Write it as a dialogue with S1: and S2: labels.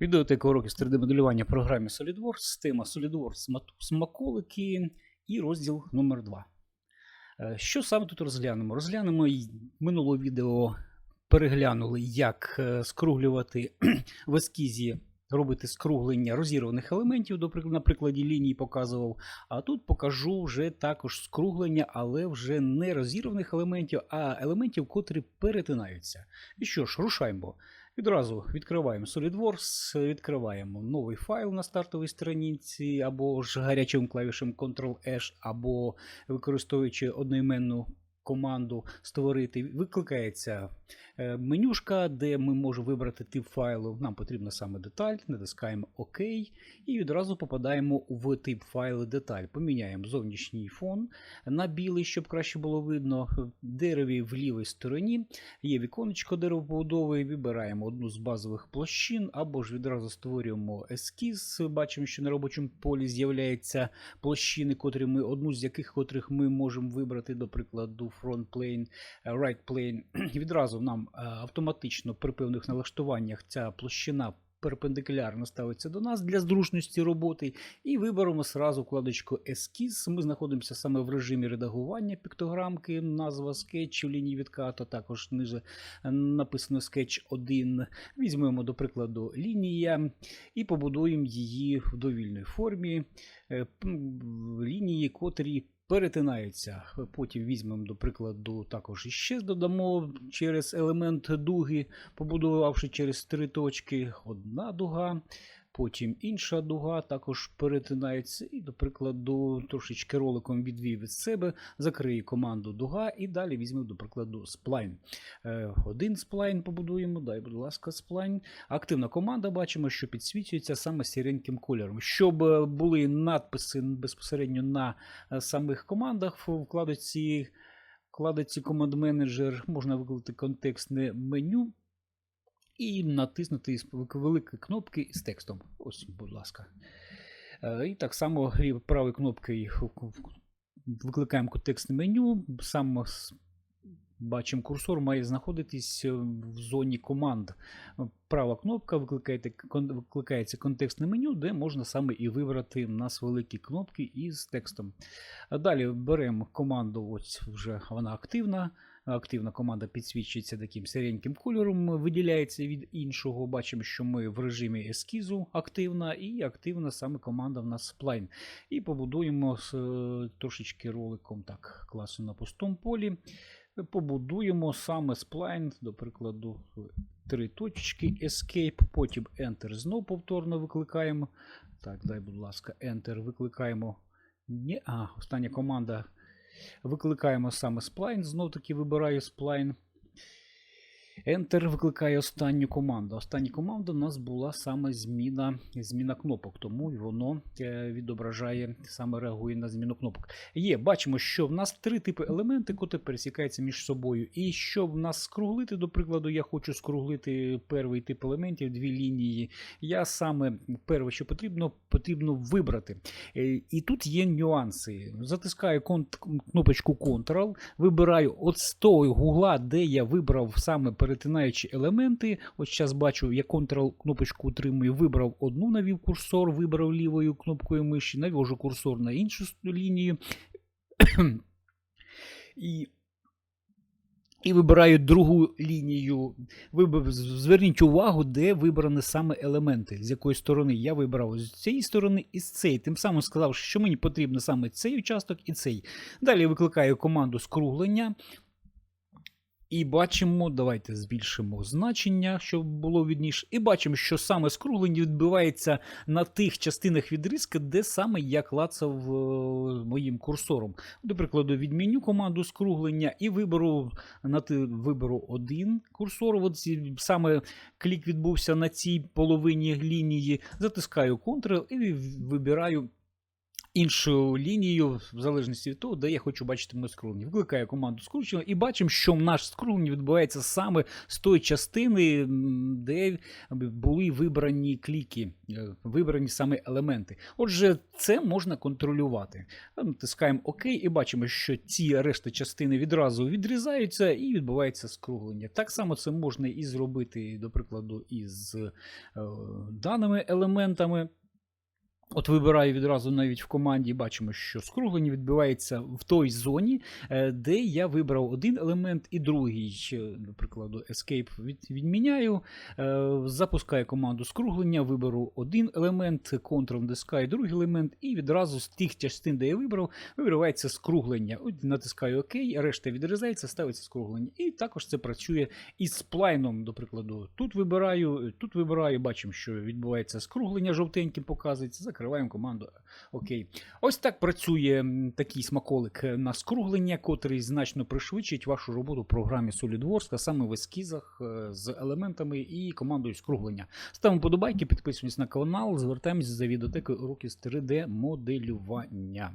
S1: Відеотека уроків з 3D-моделювання в програмі SolidWorks, тема SolidWorks смаколики і розділ номер 2 Що саме тут розглянемо? Розглянемо минулого відео переглянули, як е, скруглювати в ескізі, робити скруглення розірваних елементів, до прик- на прикладі ліній показував. А тут покажу вже також скруглення, але вже не розірваних елементів, а елементів, котрі перетинаються. І що ж, рушаймо. Відразу відкриваємо SolidWorks, відкриваємо новий файл на стартовій сторінці, або ж гарячим клавішем Ctrl-H, або використовуючи одноіменну команду створити. Викликається менюшка, де ми можемо вибрати тип файлу. Нам потрібна саме деталь, натискаємо ОК і відразу попадаємо в тип файлу деталь. Поміняємо зовнішній фон на білий, щоб краще було видно. Дереві в лівій стороні Є віконечко деревопобудови, вибираємо одну з базових площин, або ж відразу створюємо ескіз. Бачимо, що на робочому полі з'являються площини, котрі ми, одну з яких котрих ми можемо вибрати, до прикладу, front plane, е, right plane. Відразу нам е, автоматично при певних налаштуваннях ця площина. Перпендикулярно ставиться до нас для зручності роботи, і виберемо сразу вкладочку Ескіз. Ми знаходимося саме в режимі редагування піктограмки, назва скетчу, лінії відкату, також ниже написано скетч 1. Візьмемо, до прикладу, лінія і побудуємо її в довільній формі. Е, Лінії, котрі перетинаються. Потім візьмемо, до прикладу, також іще додамо через елемент дуги, побудувавши через три точки, одна дуга. Потім інша дуга також перетинається, і, до прикладу, трошечки роликом відвів від себе, закриє команду дуга і далі візьмемо, до прикладу, сплайн. Е, Один сплайн побудуємо, дай, будь ласка, сплайн. Активна команда бачимо, що підсвічується саме сіреньким кольором. Щоб е, були надписи безпосередньо на е, самих командах в вкладці, вкладці Command Manager можна викликати контекстне меню і натиснути велик- великої кнопки з текстом. Ось, будь ласка. Е, І так само правою кнопкою викликаємо контекстне меню. Сам бачимо, курсор має знаходитись е, в зоні команд. Права кнопка викликається контекстне меню, де можна саме і вибрати в нас великі кнопки із текстом. Далі беремо команду, ось вже вона активна. Активна команда підсвічується таким сиреньким кольором, виділяється від іншого. Бачимо, що ми в режимі ескізу активна, і активна саме команда в нас Spline. І побудуємо з, е, трошечки роликом так, класу на пустому полі. Побудуємо саме Spline, до прикладу, три точки, Escape, потім Enter знову повторно викликаємо. Так, дай, будь ласка, Enter викликаємо. Ні, а, остання команда. Викликаємо саме сплайн, знов таки вибираю Spline. Enter викликає останню команду. Остання команда у нас була саме зміна, зміна кнопок, тому воно е, відображає, саме реагує на зміну кнопок. Є, бачимо, що в нас три типи елементи, котрі пересікаються між собою. І щоб в нас скруглити, до прикладу, я хочу скруглити перший тип елементів, дві лінії. Я саме перше, що потрібно, потрібно вибрати. Е, І тут є нюанси. Затискаю кнопочку Ctrl, вибираю от з того гугла, де я вибрав саме перетинаючі елементи. От зараз бачу, я Ctrl кнопочку утримую, вибрав одну, навів курсор, вибрав лівою кнопкою миші, навожу курсор на іншу лінію. І і вибираю другу лінію. Вибрав, зверніть увагу, де вибрані саме елементи, з якої сторони. Я вибрав з цієї сторони і з цієї. Тим самим сказав, що мені потрібно саме цей участок і цей. Далі викликаю команду скруглення. І бачимо, давайте збільшимо значення, щоб було відніше. І бачимо, що саме скруглення відбувається на тих частинах відрізка, де саме я клацав е, моїм курсором. До прикладу, відміню команду скруглення і виберу нати, виберу один курсор. От саме клік відбувся на цій половині лінії. Затискаю Ctrl і вибираю іншу лінію, в залежності від того, де я хочу бачити моє скрулення. Викликаю команду скручення і бачимо, що наш скрулення відбувається саме з тої частини, де були вибрані кліки, е, вибрані саме елементи. Отже, це можна контролювати. Натискаємо ОК і бачимо, що ці решта частини відразу відрізаються і відбувається скруглення. Так само це можна і зробити, до прикладу, із е, даними елементами. От вибираю відразу навіть в команді, бачимо, що скруглення відбувається в той зоні, е, де я вибрав один елемент і другий, прикладу, Escape від, відміняю, е, запускаю команду скруглення, виберу один елемент, Ctrl натискаю другий елемент, і відразу з тих частин, де я вибрав, вибивається скруглення. От натискаю ОК, решта відрізається, ставиться скруглення. І також це працює із сплайном, до прикладу. Тут вибираю, тут вибираю, бачимо, що відбувається скруглення, жовтеньким показується. Закриваємо команду ОК. Ось так працює такий смаколик на скруглення, котрий значно пришвидшить вашу роботу в програмі SolidWorks, а саме в ескізах е, з елементами і командою скруглення. Ставимо подобайки, підписуємось на канал, звертаємось за відеотекою уроків з 3D моделювання.